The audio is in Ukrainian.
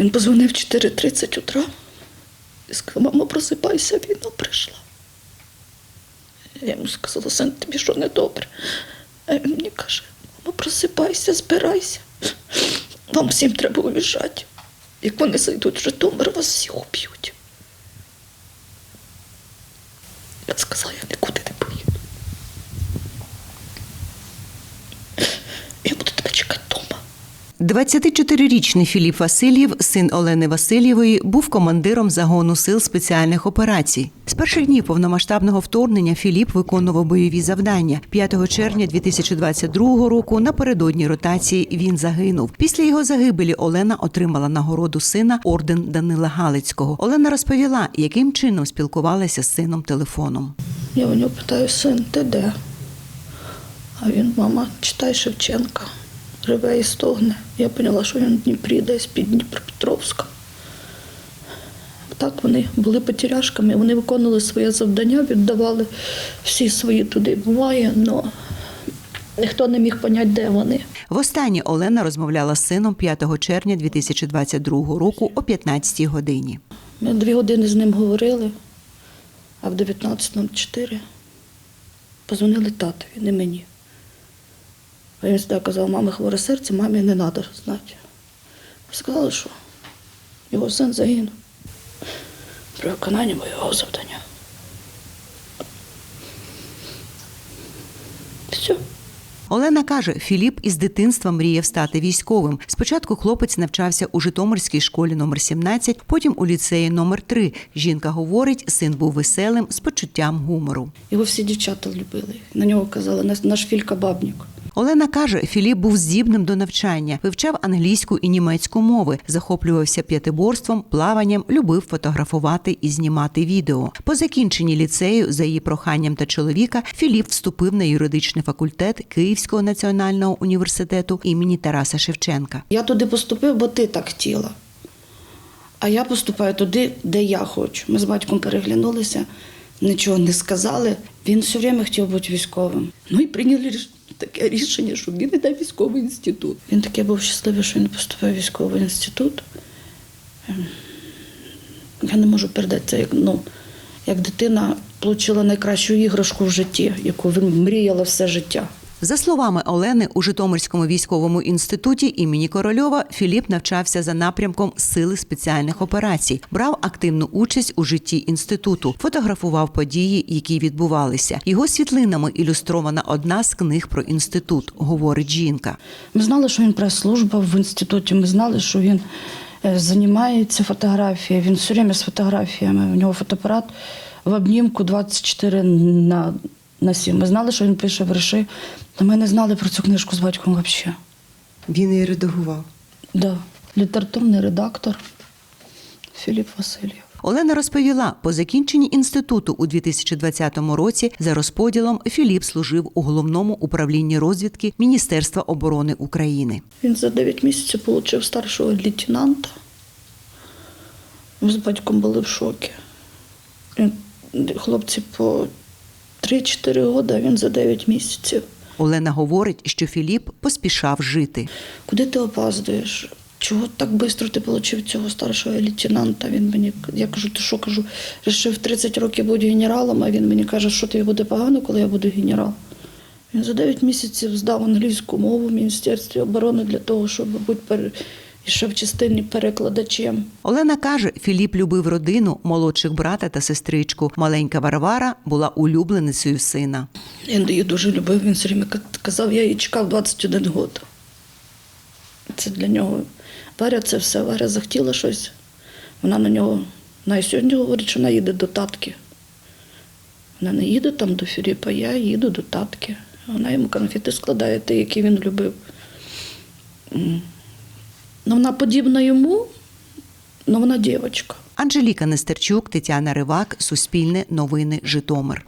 Він позвонив 4.30 утра і сказав, мамо, просипайся, війна прийшла. Я йому сказала, син, тобі що не добре? А він мені каже, мамо, просипайся, збирайся. Вам всім треба уїжджати. Як вони зайдуть в Житомир, вас всіх уб'ють. Я сказала, я нікуди не поїду. Я буду тебе чекати вдома. 24-річний Філіп Васильєв, син Олени Васильєвої, був командиром загону сил спеціальних операцій. З перших днів повномасштабного вторгнення Філіп виконував бойові завдання. 5 червня 2022 року напередодні ротації він загинув. Після його загибелі Олена отримала нагороду сина орден Данила Галицького. Олена розповіла, яким чином спілкувалася з сином телефоном. Я у нього питаю, син, ти де? А він, мама, читай Шевченка, реве і стогне. Я поняла, що він в Дніпрі, десь під Дніпропетровськом. Так вони були потеряшками, вони виконували своє завдання, віддавали всі свої туди. Буває, але ніхто не міг поняти, де вони. Востаннє Олена розмовляла з сином 5 червня 2022 року о 15-й годині. Ми дві години з ним говорили, а в 19.04 позвонили татові, не мені. А він завжди казав, мами хворе серце, мамі не треба знати. Сказали, що його син загинув при виконанні бойового завдання. Все. Олена каже, Філіп із дитинства мріяв стати військовим. Спочатку хлопець навчався у Житомирській школі номер 17, потім у ліцеї номер 3 Жінка говорить, син був веселим з почуттям гумору. Його всі дівчата любили. На нього казали, наш, наш Філька Бабнік. Олена каже, Філіп був здібним до навчання, вивчав англійську і німецьку мови, захоплювався п'ятиборством, плаванням, любив фотографувати і знімати відео. По закінченні ліцею, за її проханням та чоловіка, Філіп вступив на юридичний факультет Київського національного університету імені Тараса Шевченка. Я туди поступив, бо ти так хотіла. А я поступаю туди, де я хочу. Ми з батьком переглянулися, нічого не сказали. Він все время хотів бути військовим. Ну і прийняли ріш- таке рішення, що він іде в військовий інститут. Він такий був щасливий, що він поступив в військовий інститут. Ем, Я не можу передати це, як, ну, як дитина отримала найкращу іграшку в житті, яку він мріяла все життя. За словами Олени, у Житомирському військовому інституті імені Корольова Філіп навчався за напрямком сили спеціальних операцій, брав активну участь у житті інституту, фотографував події, які відбувалися. Його світлинами ілюстрована одна з книг про інститут, говорить жінка. Ми знали, що він прес-служба в інституті. Ми знали, що він е, займається фотографією. Він все время з фотографіями. У нього фотоапарат в обнімку 24 на, на 7. Ми знали, що він пише вірші, але ми не знали про цю книжку з батьком взагалі. Він її редагував. Да. Літературний редактор Філіп Васильєв. Олена розповіла, по закінченні інституту у 2020 році за розподілом Філіп служив у головному управлінні розвідки Міністерства оборони України. Він за 9 місяців отримав старшого лейтенанта. Ми з батьком були в шокі. Хлопці по 3-4 роки, а він за 9 місяців. Олена говорить, що Філіп поспішав жити. Куди ти опаздуєш? Чого так швидко ти отримав цього старшого лейтенанта? Він мені я кажу, ти що кажу, рішив в 30 років буду генералом, а він мені каже, що тобі буде погано, коли я буду генерал. Він за 9 місяців здав англійську мову в Міністерстві оборони для того, щоб бути і ще в частині перекладачем. Олена каже, Філіп любив родину, молодших брата та сестричку. Маленька Варвара була улюбленицею сина. Він її дуже любив, він все время казав, я її чекав 21 год. Це для нього. Варя це все. Варя захотіла щось. Вона на нього, вона і сьогодні говорить, що вона їде до татки. Вона не їде там до Філіпа, я їду до татки. Вона йому конфети складає, ті, які він любив. Ну, вона подібна йому, але вона дівчинка. Анжеліка Нестерчук, Тетяна Ривак, Суспільне новини, Житомир.